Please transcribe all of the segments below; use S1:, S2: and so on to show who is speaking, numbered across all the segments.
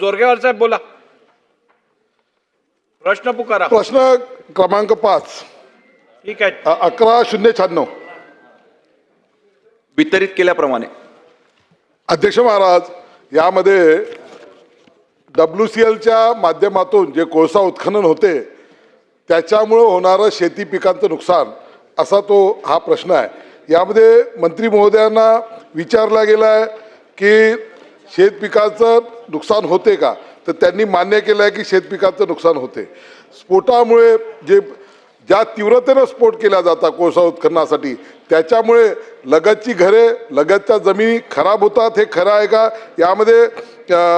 S1: जोरगेवार साहेब बोला. प्रश्न पुकारा.
S2: प्रश्न क्रमांक पाच.
S1: ठीक आहे.
S2: अकरा शून्य शहाण्णव.
S3: वितरित केल्याप्रमाणे.
S2: अध्यक्ष महाराज यामध्ये डब्ल्यू सी एलच्या माध्यमातून जे कोळसा उत्खनन होते त्याच्यामुळं होणारं शेती पिकांचं नुकसान असा तो हा प्रश्न आहे. यामध्ये मंत्री महोदयांना विचारला गेला आहे की शेत पिकाचं नुकसान होते का? तर त्यांनी मान्य केलं आहे की शेत पिकाचं नुकसान होते. स्फोटामुळे जे ज्या तीव्रतेनं स्फोट केला जाता कोळसा उत्खननासाठी त्याच्यामुळे लगतची घरे लगतच्या जमिनी खराब होतात हे खरं आहे का? यामध्ये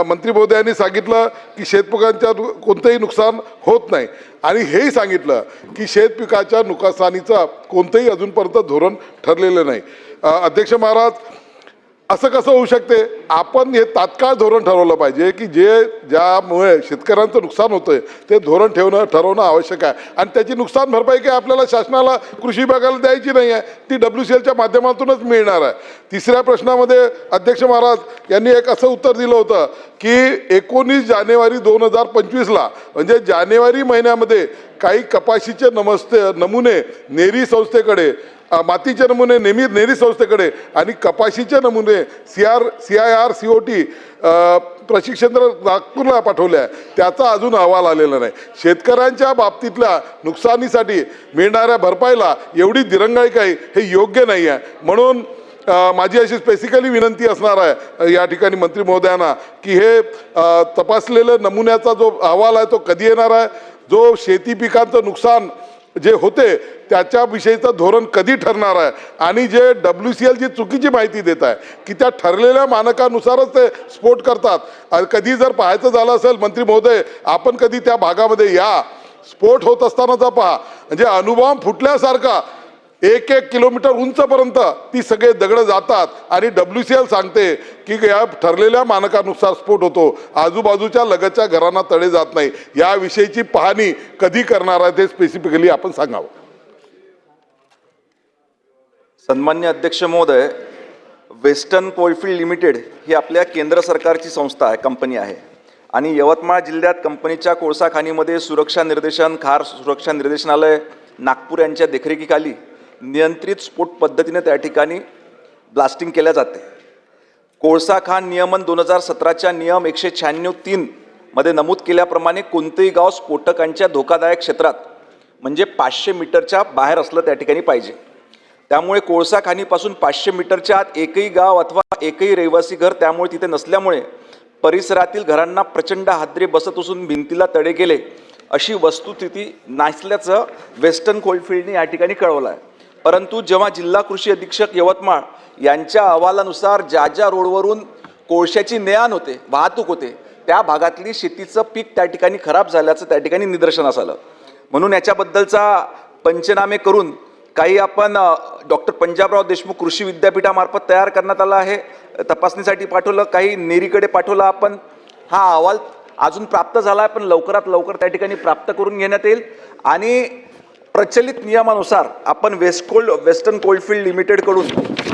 S2: मंत्री महोदयांनी सांगितलं की शेतपिकांच्या कोणतंही नुकसान होत नाही. आणि हेही सांगितलं की शेतपिकाच्या नुकसानीचं कोणतंही अजूनपर्यंत धोरण ठरलेलं नाही. अध्यक्ष महाराज असं कसं होऊ शकते? आपण हे तात्काळ धोरण ठरवलं पाहिजे की जे ज्यामुळे शेतकऱ्यांचं नुकसान होतंय ते धोरण ठेवणं ठरवणं आवश्यक आहे. आणि त्याची नुकसान भरपाई काय आपल्याला शासनाला कृषी विभागाला द्यायची नाही आहे ती डब्ल्यू सी एलच्या माध्यमातूनच मिळणार आहे. तिसऱ्या प्रश्नामध्ये अध्यक्ष महाराज यांनी एक असं उत्तर दिलं होतं की एकोणीस जानेवारी दोन हजार पंचवीसला म्हणजे जानेवारी महिन्यामध्ये काही कपाशीचे नमस्ते नमुने नेरी संस्थेकडे मातीचे नमुने नेहमी नेरी संस्थेकडे आणि कपाशीचे नमुने C R C I R C O T प्रशिक्षण नागपूरला पाठवले आहे. त्याचा अजून अहवाल आलेला नाही. शेतकऱ्यांच्या बाबतीतल्या नुकसानीसाठी मिळणाऱ्या भरपाईला एवढी दिरंगाई काही हे योग्य नाही आहे. म्हणून माझी अशी स्पेसिकली विनंती असणार आहे या ठिकाणी मंत्री महोदयांना की हे तपासलेलं नमुन्याचा जो अहवाल आहे तो कधी येणार आहे? जो शेती पिकांचं नुकसान जे होते त्याच्याविषयीचं धोरण कधी ठरणार आहे? आणि J W C L G चुकीची माहिती देत आहे की त्या ठरलेल्या मानकानुसारच ते स्फोट करतात. कधी जर पाहायचं झालं असेल मंत्री महोदय आपण कधी त्या भागामध्ये या. स्फोट होत असतानाचा पहा. म्हणजे अणुबॉम्ब फुटल्यासारखा एक एक किलोमीटर उंचपर्यंत ती सगळे दगड जातात. आणि डब्ल्यू सी एल सांगते की या ठरलेल्या मानकानुसार स्फोट होतो. आजूबाजूच्या लगतच्या घरांना तडे जात नाही. याविषयीची पाहणी कधी करणार आहे ते स्पेसिफिकली आपण सांगावं.
S3: सन्मान्य अध्यक्ष महोदय वेस्टर्न कोलफिल्ड लिमिटेड ही आपल्या केंद्र सरकारची संस्था आहे कंपनी आहे. आणि यवतमाळ जिल्ह्यात कंपनीच्या कोळसा खाणीमध्ये सुरक्षा निर्देशन खार सुरक्षा निर्देशनालय नागपूर यांच्या देखरेखीखाली नियंत्रित स्फोट पद्धतीने त्या ठिकाणी ब्लास्टिंग केल्या जाते. कोळसा खाण नियमन दोन हजार सतराच्या नियम एकशे शहाण्णव तीनमध्ये नमूद केल्याप्रमाणे कोणतेही गाव स्फोटकांच्या धोकादायक क्षेत्रात म्हणजे पाचशे मीटरच्या बाहेर असलं त्या ठिकाणी पाहिजे. त्यामुळे कोळसा खाणीपासून पाचशे मीटरच्या आत एकही गाव अथवा एकही रहिवासी घर त्यामुळे तिथे नसल्यामुळे परिसरातील घरांना प्रचंड हादरे बसत असून भिंतीला तडे गेले अशी वस्तुस्थिती नसल्याचं वेस्टर्न कोल्डफिल्डने या ठिकाणी कळवलं आहे. परंतु जेव्हा जिल्हा कृषी अधीक्षक यवतमाळ यांच्या अहवालानुसार ज्या ज्या रोडवरून कोळशाची नेआण होते वाहतूक होते त्या भागातली शेतीचं पीक त्या ठिकाणी खराब झाल्याचं त्या ठिकाणी निदर्शनास आलं. म्हणून याच्याबद्दलचा पंचनामे करून काही आपण डॉक्टर पंजाबराव देशमुख कृषी विद्यापीठामार्फत तयार करण्यात आला आहे. तपासणीसाठी पाठवलं काही नेरीकडे पाठवलं आपण. हा अहवाल अजून प्राप्त झाला आहे पण लवकरात लवकर त्या ठिकाणी प्राप्त करून घेण्यात येईल. आणि प्रचलित नियमानुसार आपण वेस्ट कोल्ड वेस्टर्न कोल्डफिल्ड लिमिटेडकडून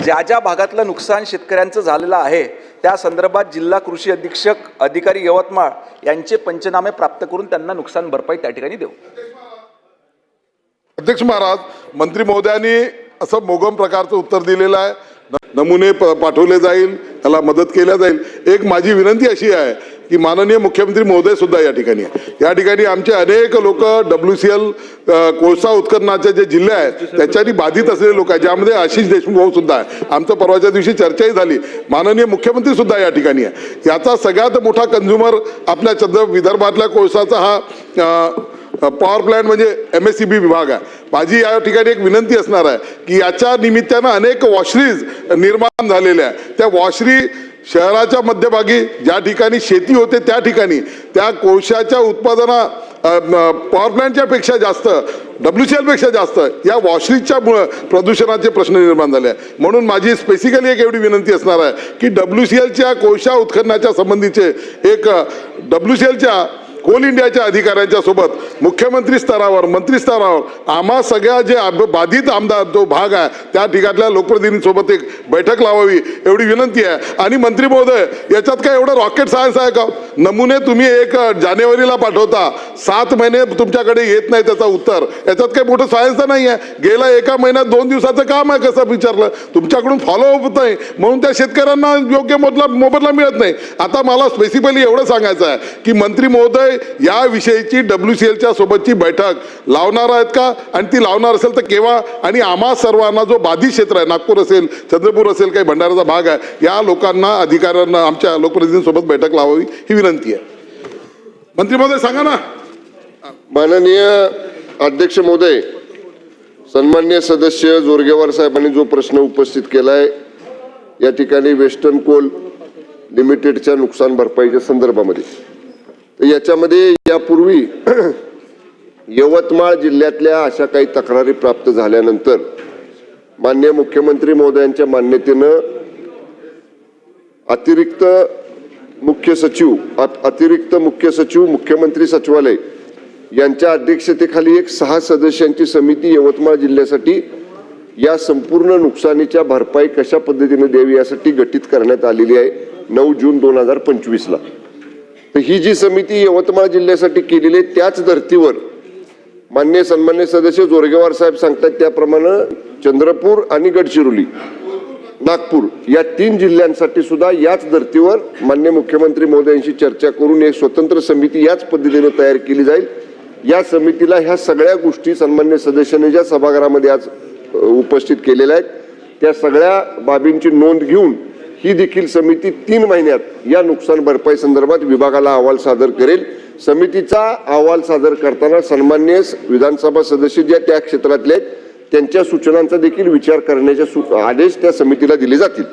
S3: ज्या ज्या भागातलं नुकसान शेतकऱ्यांचं झालेलं आहे त्या संदर्भात जिल्हा कृषी अधीक्षक अधिकारी यवतमाळ यांचे पंचनामे प्राप्त करून त्यांना नुकसान भरपाई त्या ठिकाणी देऊ.
S2: अध्यक्ष महाराज मंत्री महोदयांनी असं मोगम प्रकारचं उत्तर दिलेलं आहे. न- नमुने प- पाठवले जाईल त्याला मदत केल्या जाईल. एक माझी विनंती अशी आहे की माननीय मुख्यमंत्री महोदय सुद्धा या ठिकाणी आहे. या ठिकाणी आमचे अनेक लोक डब्ल्यू सी एल कोळसा उत्खननाचे जे जिल्हे आहेत त्याच्यानी बाधित असलेले लोक आहेत ज्यामध्ये आशिष देशमुख भाऊ सुद्धा आहे. आमचं परवाच्या दिवशी चर्चाही झाली. माननीय मुख्यमंत्री सुद्धा या ठिकाणी आहे. याचा सगळ्यात मोठा कन्झ्युमर आपल्या चंद्र विदर्भातल्या कोळसाचा हा पॉवर प्लॅन्ट म्हणजे एम एस सी बी विभाग आहे. माझी या ठिकाणी एक विनंती असणार आहे की याच्या निमित्तानं अनेक वॉशरीज निर्माण झालेल्या आहे त्या वॉशरी शहराच्या मध्यभागी ज्या ठिकाणी शेती होते त्या ठिकाणी त्या कोळशाच्या उत्पादना पॉवर प्लॅन्टच्या पेक्षा जास्त डब्ल्यू सी एलपेक्षा जास्त या वॉशरीजच्यामुळं प्रदूषणाचे प्रश्न निर्माण झाले. आहे म्हणून माझी स्पेसिकली एक एवढी विनंती असणार आहे की डब्ल्यू सी एलच्या कोळशा उत्खननाच्या संबंधीचे एक डब्ल्यू सी एलच्या कोल इंडियाच्या अधिकाऱ्यांच्या सोबत मुख्यमंत्री स्तरावर मंत्री स्तरावर. आम्हा सगळ्या जे बाधित आमदार जो भाग आहे त्या ठिकाणल्या लोकप्रतिनिधींसोबत एक बैठक लावावी एवढी विनंती आहे. आणि मंत्री महोदय याच्यात काय एवढं रॉकेट सायन्स आहे का? नमुने तुम्ही एक जानेवारीला पाठवता. सात महिने तुमच्याकडे येत नाही त्याचा उत्तर. याच्यात काही मोठं सायन्स नाही आहे गेला एका महिन्यात दोन दिवसाचं काम आहे कसं विचारलं? तुमच्याकडून फॉलोअप होत नाही. म्हणून त्या शेतकऱ्यांना योग्य मोबदला मोबदला मिळत नाही. आता मला स्पेसिफिकली एवढं सांगायचं आहे की मंत्री महोदय या विषयीची डब्ल्यू सी एलच्या सोबतची बैठक लावणार आहेत का? आणि ती लावणार असेल तर केव्हा? आणि आम्हा सर्वांना जो बाधित क्षेत्र आहे नागपूर असेल चंद्रपूर असेल काही भंडाराचा भाग आहे या लोकांना अधिकाऱ्यांना आमच्या लोकप्रतिनिधींसोबत बैठक लावावी ही विनंती आहे. मंत्री महोदय सांगा ना.
S4: माननीय अध्यक्ष महोदय सन्मान्य सदस्य जोरगेवार साहेबांनी जो प्रश्न उपस्थित केलाय या ठिकाणी वेस्टर्न कोल लिमिटेडच्या नुकसान भरपाईच्या संदर्भामध्ये. तर याच्यामध्ये यापूर्वी यवतमाळ जिल्ह्यातल्या अशा काही तक्रारी प्राप्त झाल्यानंतर मान्य मुख्यमंत्री महोदयांच्या मान्यतेनं अतिरिक्त मुख्य सचिव अतिरिक्त मुख्य सचिव मुख्यमंत्री सचिवालय यांच्या अध्यक्षतेखाली एक सहा सदस्यांची समिती यवतमाळ जिल्ह्यासाठी या संपूर्ण नुकसानीच्या भरपाई कशा पद्धतीने द्यावी यासाठी गठीत करण्यात आलेली आहे. नऊ जून दोन हजार पंचवीसला. तर ही जी समिती यवतमाळ जिल्ह्यासाठी केलेली आहे त्याच धर्तीवर मान्य सन्मान्य सदस्य जोरगेवार साहेब सांगतात त्याप्रमाणे चंद्रपूर आणि गडचिरोली नागपूर या तीन जिल्ह्यांसाठी सुद्धा याच धर्तीवर मान्य मुख्यमंत्री मोदयांशी चर्चा करून एक स्वतंत्र समिती याच पद्धतीने तयार केली जाईल. या समितीला ह्या सगळ्या गोष्टी सन्मान्य सदस्यांनी ज्या सभागृहामध्ये आज उपस्थित केलेल्या आहेत त्या सगळ्या बाबींची नोंद घेऊन ही देखील समिती तीन महिन्यात या नुकसान भरपाई संदर्भात विभागाला अहवाल सादर करेल. समितीचा अहवाल सादर करताना सन्मान्य विधानसभा सदस्य ज्या त्या क्षेत्रातले आहेत त्यांच्या सूचनांचा देखील विचार करण्याचे आदेश त्या समितीला दिले जातील.